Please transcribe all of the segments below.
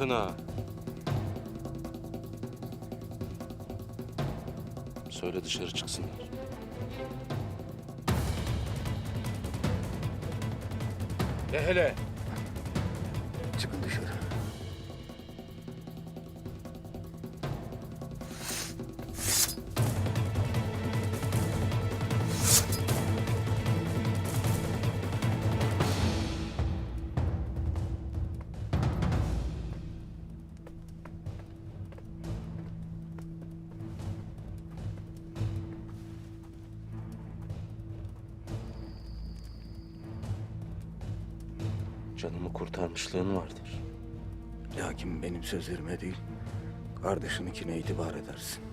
Sakın ha. Söyle dışarı çıksınlar. De hele. Çıkın dışarı. Canımı kurtarmışlığın vardır. Lakin benim sözlerime değil, kardeşininkine itibar edersin.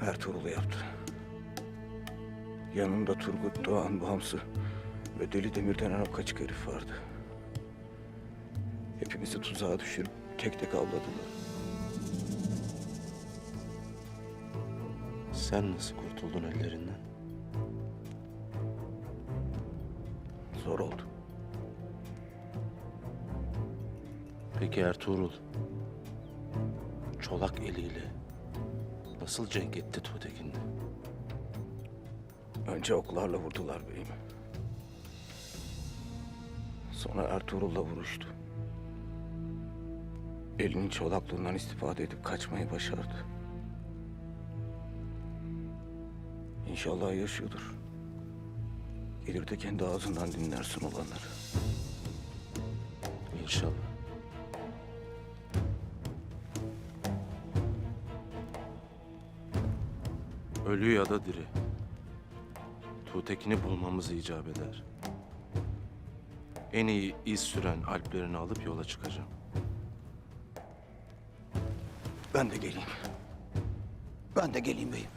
Ertuğrul'u yaptı. Yanında Turgut Doğan Bağımsı ve Deli Demir denen o kaçık herif vardı. Hepimizi tuzağa düşürüp tek tek avladılar. Sen nasıl kurtuldun ellerinden? Zor oldu. Peki Ertuğrul, çolak eliyle nasıl cenk etti Tuğtekin'le? Önce oklarla vurdular beyimi. Sonra Ertuğrul'la vuruştu. Elinin çolaklığından istifade edip kaçmayı başardı. İnşallah yaşıyordur. Gelir de kendi ağzından dinlersin olanları. İnşallah. Ölü ya da diri. Tuğtekin'i bulmamız icap eder. En iyi iz süren alplerini alıp yola çıkacağım. Ben de geleyim. Ben de geleyim beyim.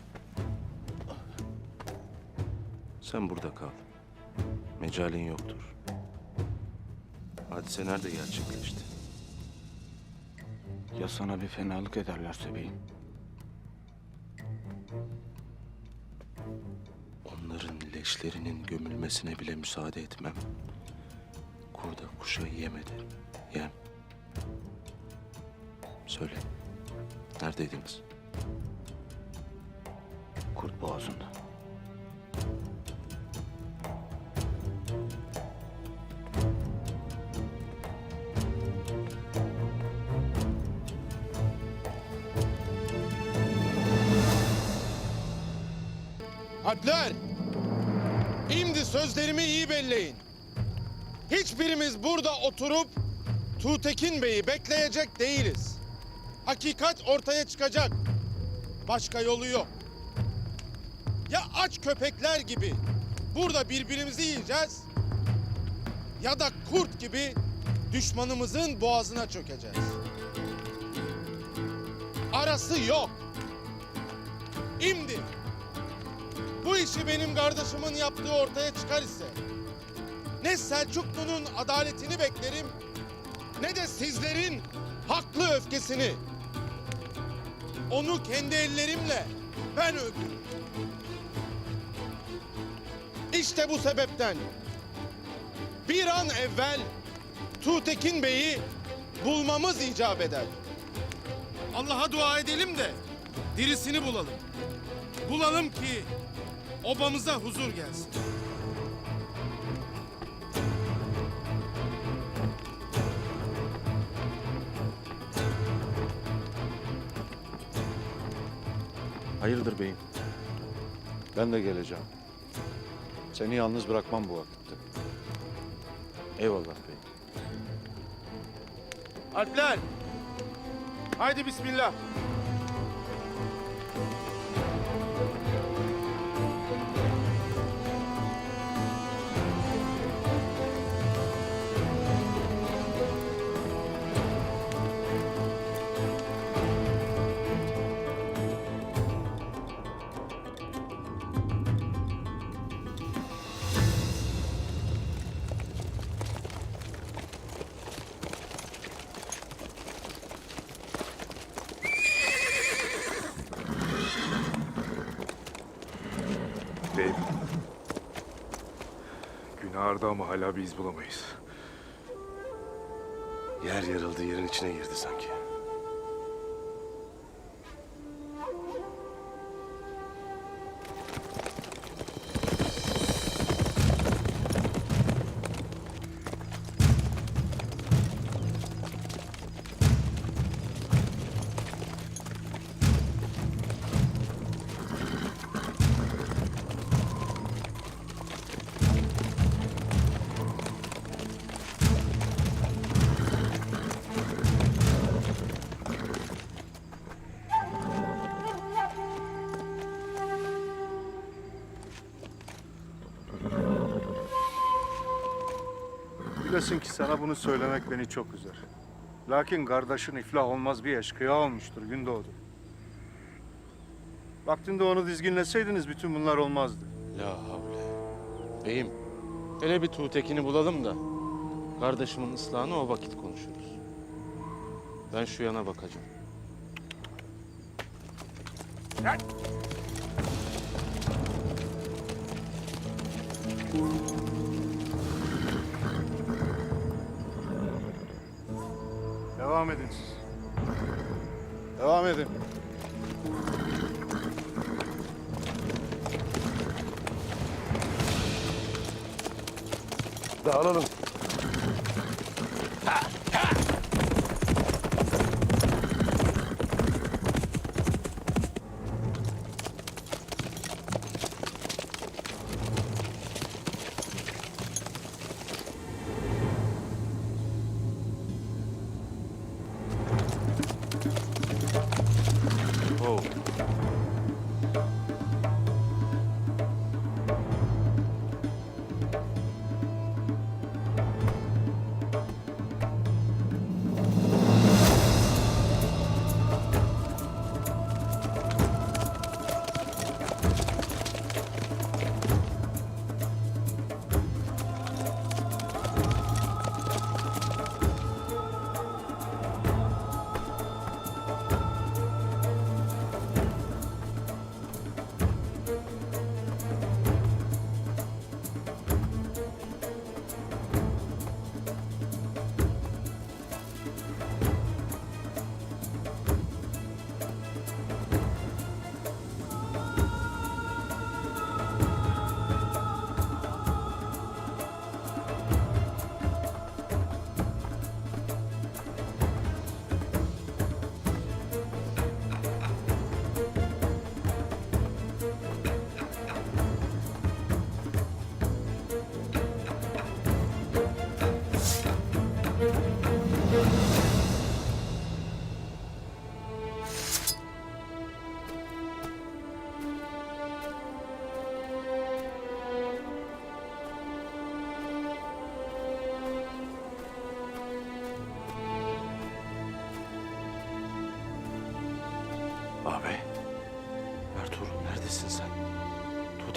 Sen burada kal. Mecalin yoktur. Hadise nerede gerçekleşti? Ya sana bir fenalık ederlerse beyim? Onların leşlerinin gömülmesine bile müsaade etmem. Kurda kuşa yemedi. Yem. Söyle. Neredeydiniz? Kurt boğazında. Alpler! Şimdi sözlerimi iyi belleyin. Hiçbirimiz burada oturup Tuğtekin Bey'i bekleyecek değiliz. Hakikat ortaya çıkacak. Başka yolu yok. Ya aç köpekler gibi burada birbirimizi yiyeceğiz ya da kurt gibi düşmanımızın boğazına çökeceğiz. Arası yok. Şimdi bu işi benim kardeşimin yaptığı ortaya çıkar ise ne Selçuklu'nun adaletini beklerim ne de sizlerin haklı öfkesini. Onu kendi ellerimle ben öldürdüm. İşte bu sebepten bir an evvel Tuğtekin Bey'i bulmamız icap eder. Allah'a dua edelim de dirisini bulalım. Bulalım ki obamıza huzur gelsin. Hayırdır beyim? Ben de geleceğim. Seni yalnız bırakmam bu vakitte. Eyvallah beyim. Alpler! Haydi bismillah. Ağırdı ama hala bir iz bulamayız. Yer yarıldı, yerin içine girdi sanki. Bilesin ki sana bunu söylemek beni çok üzer. Lakin kardeşin iflah olmaz bir eşkıya olmuştur Gündoğdu. Vaktinde onu dizginleseydiniz bütün bunlar olmazdı. La havle. Beyim, hele bir Tuğtekin'i bulalım da kardeşimin ıslahını o vakit konuşuruz. Ben şu yana bakacağım. Devam edin siz. Devam edin. Dağılalım.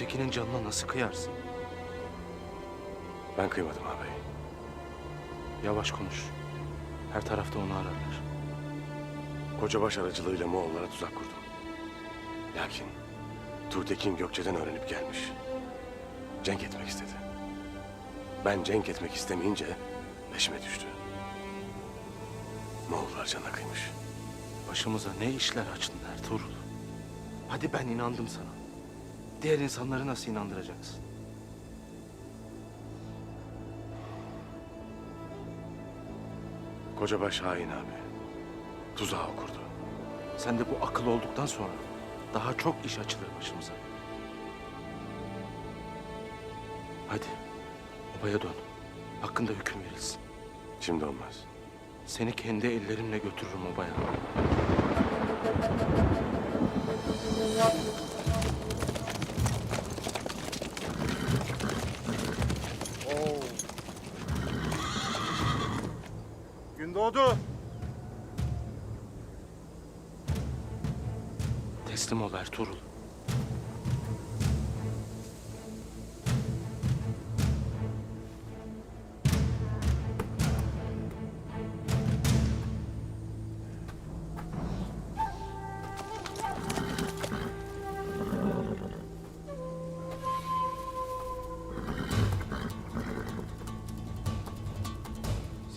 Tuğtekin'in canına nasıl kıyarsın? ben kıymadım ağabey. Yavaş konuş. Her tarafta onu ararlar. Kocabaş aracılığıyla Moğollara tuzak kurdum. Lakin Tuğtekin Gökçe'den öğrenip gelmiş. Cenk etmek istedi. Ben cenk etmek istemeyince peşime düştü. Moğollar cana kıymış. Başımıza ne işler açtın Ertuğrul? Hadi ben inandım sana. Diğer insanları nasıl inandıracaksın? Kocabaş hain abi. Tuzağı kurdu. Sen de bu akıl olduktan sonra daha çok iş açılır başımıza. Hadi obaya dön. Hakkında hüküm verilsin. Şimdi olmaz. Seni kendi ellerimle götürürüm obaya. Doğdu. Teslim ol Ertuğrul.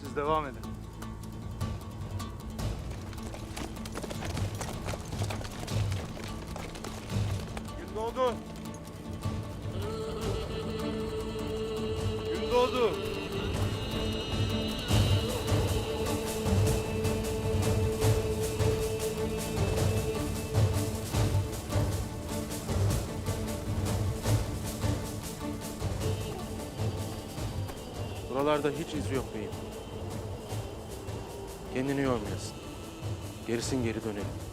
Siz devam edin. Doğdu. Buralarda hiç iz yok beyim. Kendini yormayasın. Gerisin geri dönelim.